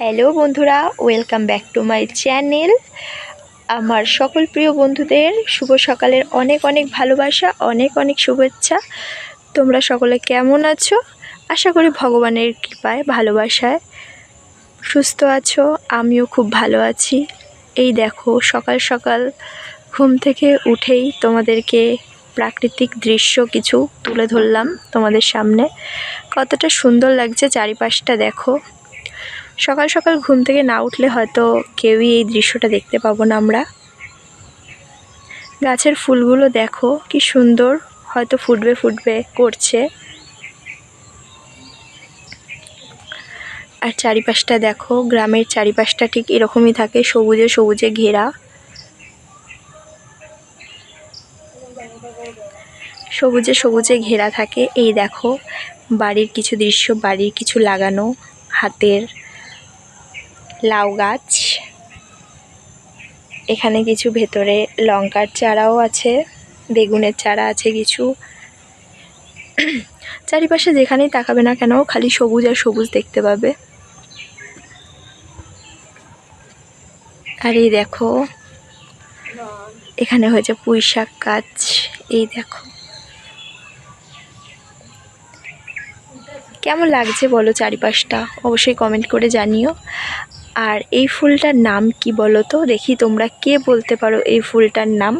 Hello বন্ধুরা, welcome back to my channel. আমার সকল প্রিয় বন্ধুদের শুভ সকালের অনেক অনেক ভালোবাসা, অনেক অনেক শুভেচ্ছা। তোমরা সকলে কেমন আছো? আশা করি ভগবানের কৃপায়, ভালোবাসায় সুস্থ আছো, আমিও খুব ভালো আছি। এই দেখো, সকাল সকাল ঘুম থেকে উঠেই তোমাদেরকে প্রাকৃতিক দৃশ্য কিছু তুলে ধরলাম তোমাদের সামনে। কতটা সুন্দর লাগছে চারিপাশটা, দেখো। সকাল সকাল ঘুম থেকে না উঠলে হয়তো কেউই এই দৃশ্যটা দেখতে পাবো না আমরা। গাছের ফুলগুলো দেখো, কি সুন্দর, হয়তো ফুটবে ফুটবে, করছে। আর চারিপাশটা দেখো, গ্রামের চারিপাশটা ঠিক এরকমই থাকে, সবুজে সবুজে ঘেরা। সবুজে সবুজে ঘেরা থাকে, এই দেখো, বাড়ির কিছু দৃশ্য, বাড়ির কিছু লাগানো, হাতের লাউ গাছ। এখানে কিছু ভেতরে লঙ্কার চারাও আছে, বেগুনের চারা আছে কিছু। চারিপাশে যেখানেই তাকাবে না কেন, খালি সবুজ আর সবুজ দেখতে পাবে। আর এই দেখো, এখানে হয়েছে পুঁই শাক গাছ, এই দেখো। কেমন লাগছে বলো চারিপাশটা? অবশ্যই কমেন্ট করে জানিও। আর এই ফুলটার নাম কি বলো তো দেখি তোমরা কে বলতে পারো এই ফুলটার নাম?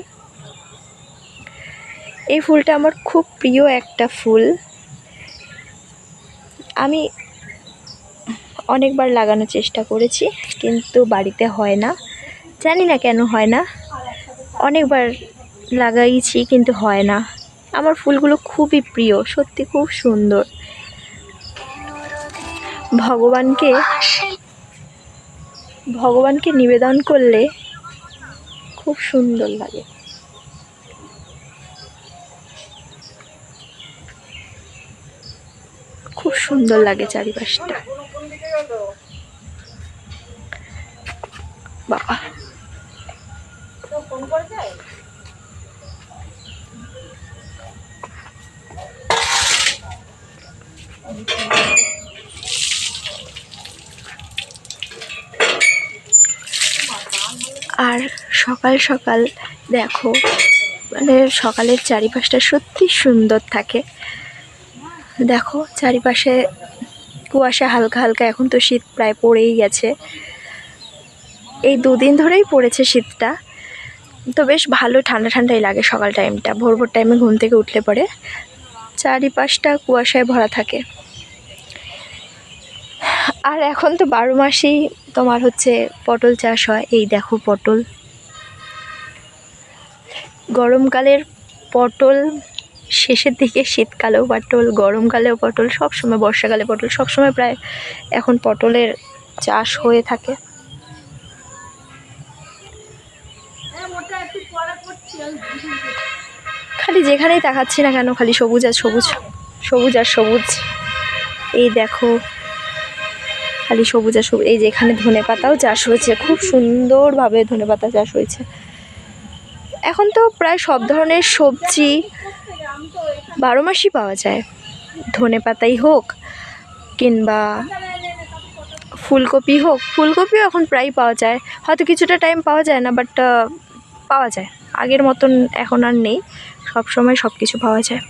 এই ফুলটা আমার খুব প্রিয় একটা ফুল। আমি অনেকবার লাগানোর চেষ্টা করেছি, কিন্তু বাড়িতে হয় না। জানি না কেন হয় না। অনেকবার লাগাইছি, কিন্তু হয় না। আমার ফুলগুলো খুবই প্রিয়, সত্যি খুব সুন্দর। ভগবানকে ভগবানকে নিবেদন করলে খুব সুন্দর লাগে। খুব সুন্দর লাগে চারিপাশটা। বাবা আর সকাল সকাল দেখো মানে সকালের চারিপাশটা সত্যি সুন্দর থাকে। দেখো, চারিপাশে কুয়াশা হালকা হালকা, এখন তো শীত প্রায় পড়েই গেছে। এই দুদিন ধরেই পড়েছে শীতটা। তো বেশ ভালো ঠান্ডা ঠান্ডাই লাগে সকাল টাইমটা ভোর ভোর টাইমে ঘুম থেকে উঠলে পরে চারিপাশটা কুয়াশায় ভরা থাকে। আর এখন তো বারো মাসেই তোমার হচ্ছে পটল চাষ হয়। এই দেখো পটল। গরমকালের পটল, শেষের দিকে শীতকালেও পটল, গরমকালেও পটল সব সময় বর্ষাকালে পটল সব সময় প্রায় এখন পটলের চাষ হয়ে থাকে। খালি যেখানেই তাকাচ্ছি না কেন, খালি সবুজ আর সবুজ সবুজ আর সবুজ। এই দেখো খালি সবুজ আর সবুজ, এই যে এখানে ধনে পাতাও চাষ হয়েছে, খুব সুন্দরভাবে ধনে পাতা চাষ হয়েছে। এখন তো প্রায় সব ধরনের সবজি বারো মাসই পাওয়া যায়। ধনে পাতাই হোক কিংবা ফুলকপি হোক, ফুলকপিও এখন প্রায় পাওয়া যায়। হয়তো কিছুটা টাইম পাওয়া যায় না বাট পাওয়া যায়। আগের মতন এখন আর নেই সব সময় সব কিছু পাওয়া যায়।